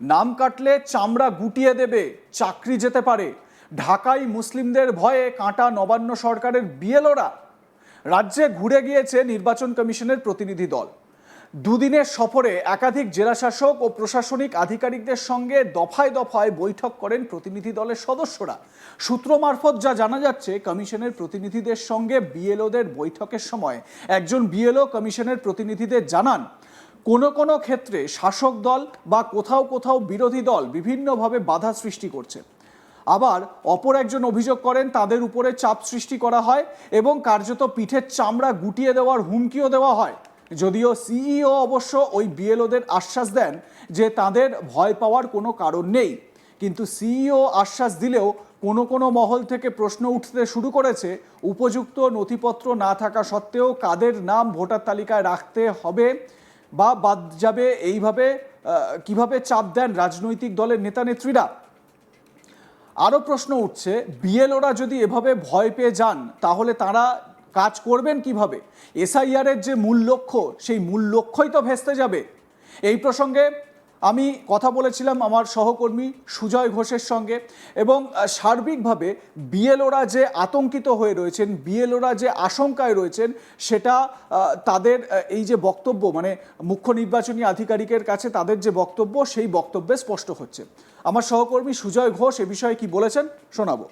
নাম কাটলে চামড়া গুটিয়ে দেবে, চাকরি যেতে পারে। ঢাকায় মুসলিমদের ভয়ে কাঁটা নবান্ন সরকারের বিএলওরা। রাজ্যে ঘুরে গিয়েছে নির্বাচন কমিশনের প্রতিনিধি দল। দুদিনের সফরে একাধিক জেলাশাসক ও প্রশাসনিক আধিকারিকদের সঙ্গে দফায় দফায় বৈঠক করেন প্রতিনিধি দলের সদস্যরা। সূত্র মারফত যা জানা যাচ্ছে, কমিশনের প্রতিনিধিদের সঙ্গে বিএলওদের বৈঠকের সময় একজন বিএলও কমিশনের প্রতিনিধিদের জানান কোনো কোনো ক্ষেত্রে শাসক দল বা কোথাও কোথাও বিরোধী দল বিভিন্নভাবে বাধা সৃষ্টি করছে। আবার অপর একজন অভিযোগ করেন, তাদের উপরে চাপ সৃষ্টি করা হয় এবং কার্যত পিঠের চামড়া গুটিয়ে দেওয়ার হুমকিও দেওয়া হয়। যদিও সিইও অবশ্য ওই বিএলওদের আশ্বাস দেন যে তাদের ভয় পাওয়ার কোনো কারণ নেই। কিন্তু সিইও আশ্বাস দিলেও কোনো কোনো মহল থেকে প্রশ্ন উঠতে শুরু করেছে, উপযুক্ত নথিপত্র না থাকা সত্ত্বেও কাদের নাম ভোটার তালিকায় রাখতে হবে বা বাদ যাবে এইভাবে কীভাবে চাপ দেন রাজনৈতিক দলের নেতা নেত্রীরা? আরও প্রশ্ন উঠছে, বিএলওরা যদি এভাবে ভয় পেয়ে যান, তাহলে তারা কাজ করবেন কীভাবে? এসআইআরের যে মূল লক্ষ্য, সেই মূল লক্ষ্যই তো ভেস্তে যাবে। এই প্রসঙ্গে আমি কথা বলেছিলাম আমার সহকর্মী সুজয় ঘোষের সঙ্গে এবং সার্বিকভাবে বিএলওরা যে আতঙ্কিত হয়ে রয়েছেন, বিএলওরা যে আশঙ্কায় রয়েছেন, সেটা তাদের এই যে বক্তব্য মানে মুখ্য নির্বাচনী আধিকারিকের কাছে তাদের যে বক্তব্য, সেই বক্তব্যে স্পষ্ট হচ্ছে। আমার সহকর্মী সুজয় ঘোষ এ বিষয়ে কি বলেছেন, শোনাবো।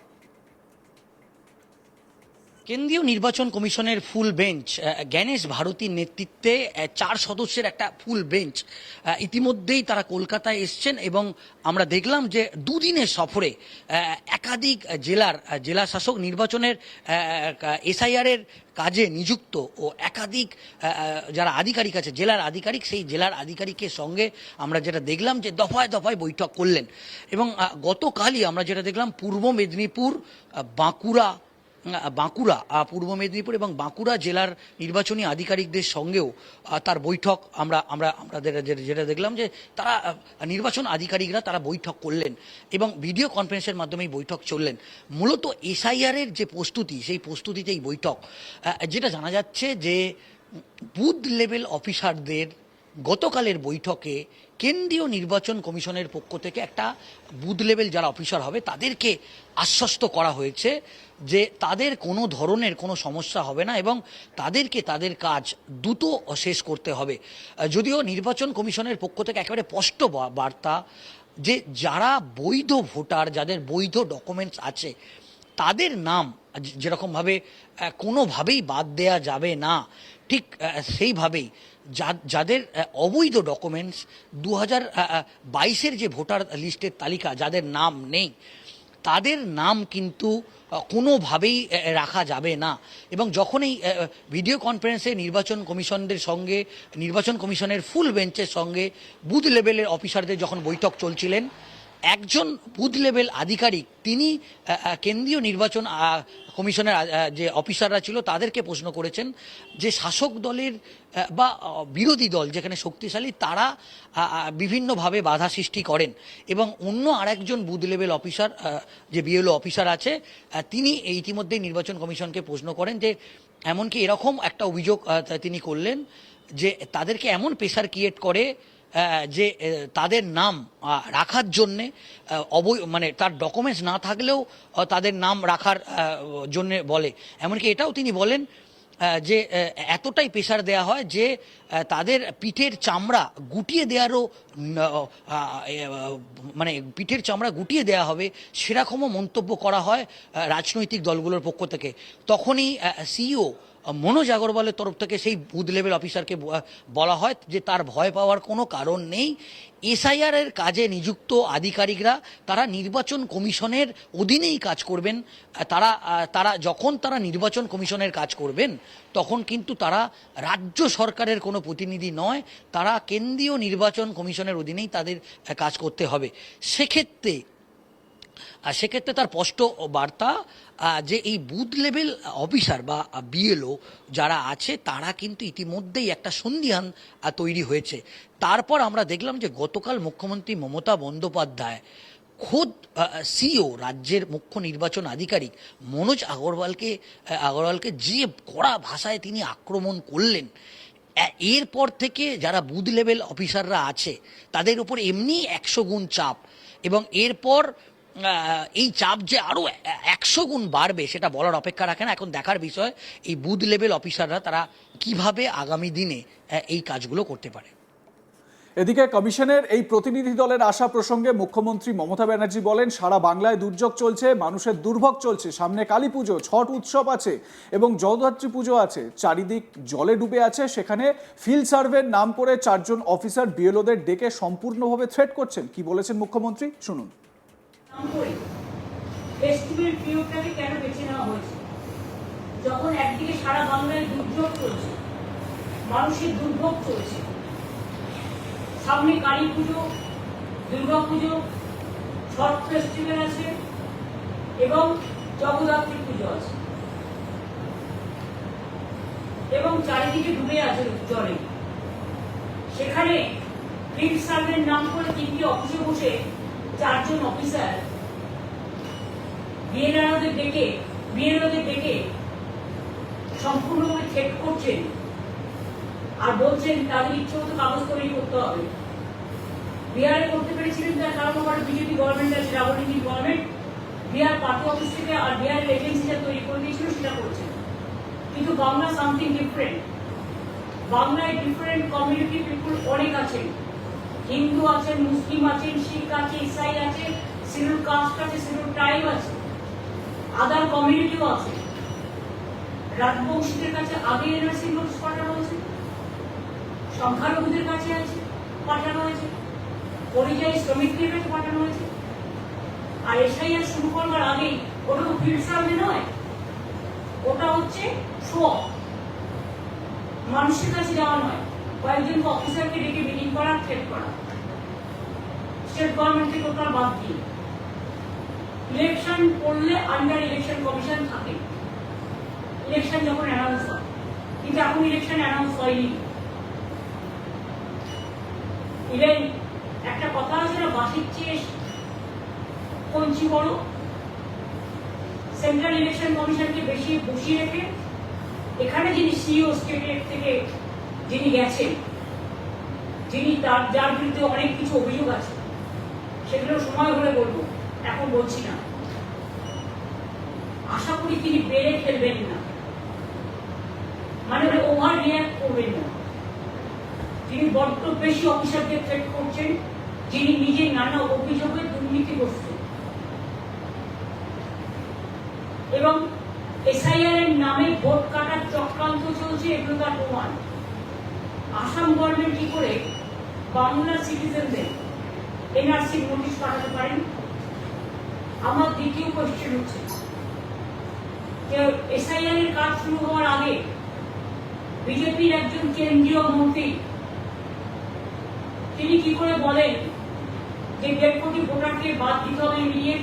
কেন্দ্রীয় নির্বাচন কমিশনের ফুল বেঞ্চ জ্ঞানেশ ভারতীর নেতৃত্বে চার সদস্যের একটা ফুল বেঞ্চ ইতিমধ্যেই তারা কলকাতায় এসছেন এবং আমরা দেখলাম যে দুদিনের সফরে একাধিক জেলার জেলা শাসক নির্বাচনের এসআইআর এর কাজে নিযুক্ত ও একাধিক যারা আধিকারিক আছে, জেলার আধিকারিক, সেই জেলার আধিকারিকের সঙ্গে আমরা যেটা দেখলাম যে দফায় দফায় বৈঠক করলেন এবং গতকালই আমরা যেটা দেখলাম পূর্ব মেদিনীপুর বাঁকুড়া বাঁকুড়া পূর্ব মেদিনীপুর এবং বাঁকুড়া জেলার নির্বাচনী আধিকারিকদের সঙ্গেও তার বৈঠক আমরা আমরা আমাদের যেটা দেখলাম যে তারা নির্বাচন আধিকারিকরা তারা বৈঠক করলেন এবং ভিডিও কনফারেন্সের মাধ্যমেই বৈঠক চললেন। মূলত এসআইআর এর যে প্রস্তুতি, সেই প্রস্তুতিতে এই বৈঠক যেটা জানা যাচ্ছে যে বুথ লেভেল অফিসারদের গতকালের বৈঠকে কেন্দ্রীয় নির্বাচন কমিশনের পক্ষ থেকে একটা বুথ লেভেল যারা অফিসার হবে, তাদেরকে আশ্বস্ত করা হয়েছে যে তাদের কোনো ধরনের কোনো সমস্যা হবে না এবং তাদেরকে তাদের কাজ দ্রুত শেষ করতে হবে। যদিও নির্বাচন কমিশনের পক্ষ থেকে একেবারে স্পষ্ট বার্তা যে যারা বৈধ ভোটার, যাদের বৈধ ডকুমেন্টস আছে তাদের নাম যেরকমভাবে কোনোভাবেই বাদ দেয়া যাবে না, ঠিক সেইভাবেই যাদের অবৈধ ডকুমেন্টস দু হাজার বাইশের যে ভোটার লিস্টের তালিকা, যাদের নাম নেই, তাদের নাম কিন্তু কোনোভাবেই রাখা যাবে না। এবং যখন এই ভিডিও কনফারেন্সে নির্বাচন কমিশনদের সঙ্গে, নির্বাচন কমিশনের ফুল বেঞ্চের সঙ্গে বুথ লেভেলের অফিসারদের যখন বৈঠক চলছিলেন একজন বুথ লেভেল আধিকারিক, তিনি কেন্দ্রীয় নির্বাচন কমিশনের যে অফিসাররা ছিল, তাদেরকে প্রশ্ন করেছেন যে শাসক দলের বা বিরোধী দল যেখানে শক্তিশালী, তারা বিভিন্নভাবে বাধা সৃষ্টি করেন। এবং অন্য আরেকজন বুথ লেভেল অফিসার যে বিএলও অফিসার আছে তিনি ইতিমধ্যেই নির্বাচন কমিশনকে প্রশ্ন করেন যে, এমনকি এরকম একটা অভিযোগ তিনি করলেন যে তাদেরকে এমন প্রেশার ক্রিয়েট করে যে তাদের নাম রাখার জন্যে অবৈ মানে তার ডকুমেন্টস না থাকলেও তাদের নাম রাখার জন্য বলে। এমনকি এটাও তিনি বলেন যে এতটাই প্রেশার দেয়া হয় যে তাদের পিঠের চামড়া গুটিয়ে দেওয়ারও মানে পিঠের চামড়া গুটিয়ে দেওয়া হবে সেরকমও মন্তব্য করা হয় রাজনৈতিক দলগুলোর পক্ষ থেকে। তখনই সিইও মনোজ আগরওয়ালের তরফ থেকে সেই বুথ লেভেল অফিসারকে বলা হয় যে তার ভয় পাওয়ার কোনো কারণ নেই। এসআইআর এর কাজে নিযুক্ত আধিকারিকরা, তারা নির্বাচন কমিশনের অধীনেই কাজ করবেন। তারা তারা যখন তারা নির্বাচন কমিশনের কাজ করবেন, তখন কিন্তু তারা রাজ্য সরকারের কোনো প্রতিনিধি নয়। তারা কেন্দ্রীয় নির্বাচন কমিশনের অধীনেই তাদের কাজ করতে হবে। সেক্ষেত্রে আর সেক্ষেত্রে তার স্পষ্ট বার্তা যে এই বুথ লেভেল অফিসার বা বিএলও যারা আছে, তারা কিন্তু ইতিমধ্যেই একটা সন্ধিহান তৈরি হয়েছে। তারপর আমরা দেখলাম যে গতকাল মুখ্যমন্ত্রী মমতা বন্দ্যোপাধ্যায় খোদ সিও রাজ্যের মুখ্য নির্বাচন আধিকারিক মনোজ আগরওয়ালকে আগরওয়ালকে যে কড়া ভাষায় তিনি আক্রমণ করলেন এরপর থেকে যারা বুথ লেভেল অফিসাররা আছে, তাদের উপর এমনি একশো গুণ চাপ এবং এরপর এই চাপ যে আরও একশো গুণ বাড়বে, সেটা বলার অপেক্ষা রাখে না এখন দেখার বিষয়, এই বুথ লেভেল অফিসাররা তারা কীভাবে আগামী দিনে এই কাজগুলো করতে পারে? এদিকে কমিশনের এই প্রতিনিধি দলের আশা প্রসঙ্গে মুখ্যমন্ত্রী মমতা ব্যানার্জি বলেন, সারা বাংলায় দুর্যোগ চলছে, মানুষের দুর্ভোগ চলছে, সামনে কালী পুজো, ছট উৎসব আছে এবং জগদ্ধাত্রী পুজো আছে। চারিদিক জলে ডুবে আছে, সেখানে ফিল্ড সার্ভের নাম করে চারজন অফিসার বিএলওদের ডেকে সম্পূর্ণভাবে থ্রেট করছেন। কি বলেছেন মুখ্যমন্ত্রী? শুনুন। ফেস্টিভ্যাল পিরিয়ডটাকে কেন বেছে নেওয়া হয়েছে? যখন একদিকে সারা বাংলায় দুর্যোগ চলছে, মানুষের দুর্ভোগ চলছে, সামনে কালী পুজো, দুর্গা পুজো, ছট ফেস্টিভ্যাল আছে এবং জগদ্ধাত্রী পুজো আছে। এবং চারিদিকে ডুবে আছে জলে। সেখানে ফিল্ড সার্ভের নাম করে তিনটি অফিসে বসে চারজন অফিসার বিএনআরদের ডেকে বিএনওদের ডেকে সম্পূর্ণভাবে চেক করছেন আর বলছেন তাদের ইচ্ছে মতো কাগজ তৈরি করতে হবে। বিহারে করতে পেরেছিলেন তার কারণ আমার বিজেপি গভর্নমেন্ট আছে রাবণী গভর্নমেন্ট বিহার পার্টি অফিস থেকে আর বিহারের এজেন্সিটা তৈরি করে দিয়েছিল সেটা করছে। কিন্তু বাংলা সামথিং ডিফারেন্ট বাংলায় ডিফারেন্ট কমিউনিটি পিপুল অনেক আছেন। হিন্দু আছেন মুসলিম আছেন শিখ আছে, ইসাই আছে শিডিউল কাস্ট আছে শিডিউল ট্রাইব আছে আদার কমিউনিটিও আছে। রাজবংশীদের কাছে আগে এনআরসি নোটিশ পাঠানো হয়েছে, সংখ্যালঘুদের কাছে আছে, পাঠানো হয়েছে, পরিযায়ী শ্রমিকদের কাছে পাঠানো হয়েছে। আর এসআইআর শুরু করবার আগেই ওটা তো ফিল্ড সার্ভে নয়, ওটা হচ্ছে শো মানুষের কাছে যাওয়া নয়। কয়েকজন অফিসারকে ডেকে মিটিং করা থ্রেট করা। স্টেট গভর্নমেন্ট থেকে ওটা বাদ দিয়ে। ইলেকশন করলে আন্ডার ইলেকশন কমিশন থাকে। ইলেকশন যখন অ্যানাউন্স হয়। কিন্তু এখন ইলেকশন অ্যানাউন্স হয়নি। ইভেন একটা কথা আছে না বাসির চেয়ে কঞ্চি বড়। সেন্ট্রাল ইলেকশন কমিশনকে বেশি বসিয়ে রেখে, এখানে যিনি সিইও স্টেটের থেকে যিনি গেছেন, যিনি তার, যার বিরুদ্ধে অনেক কিছু অভিযোগ আছে সেগুলো সময় হলে বলব, এখন বলছি না। আশা করি তিনি বেড়ে ফেলবেন না। মানে ওভার রিয়াক্ট করবেন না। তিনি বড্ড বেশি অফিসারদের থ্রেট করছেন, যিনি নিজে নানা অভিযোগে দুর্নীতি দুর্নীতিগ্রস্ত এবং এসআইআর এর নামে ভোট কাটার চক্রান্ত চলছে, এগুলো তার প্রমাণ। আসাম গভর্নমেন্ট কি করে বাংলা সিটিজেনদের এনআরসি নোটিশ পাঠাতে পারেন? আমার দ্বিতীয় কোয়েশ্চেন হচ্ছে, যে এসআইআর এর কাজ শুরু হওয়ার আগে বিজেপির একজন কেন্দ্রীয় মন্ত্রী, তিনি কি করে বলেন যে দেড় কোটি ভোটারকে বাদ দিতে হবে ইমিডিয়েট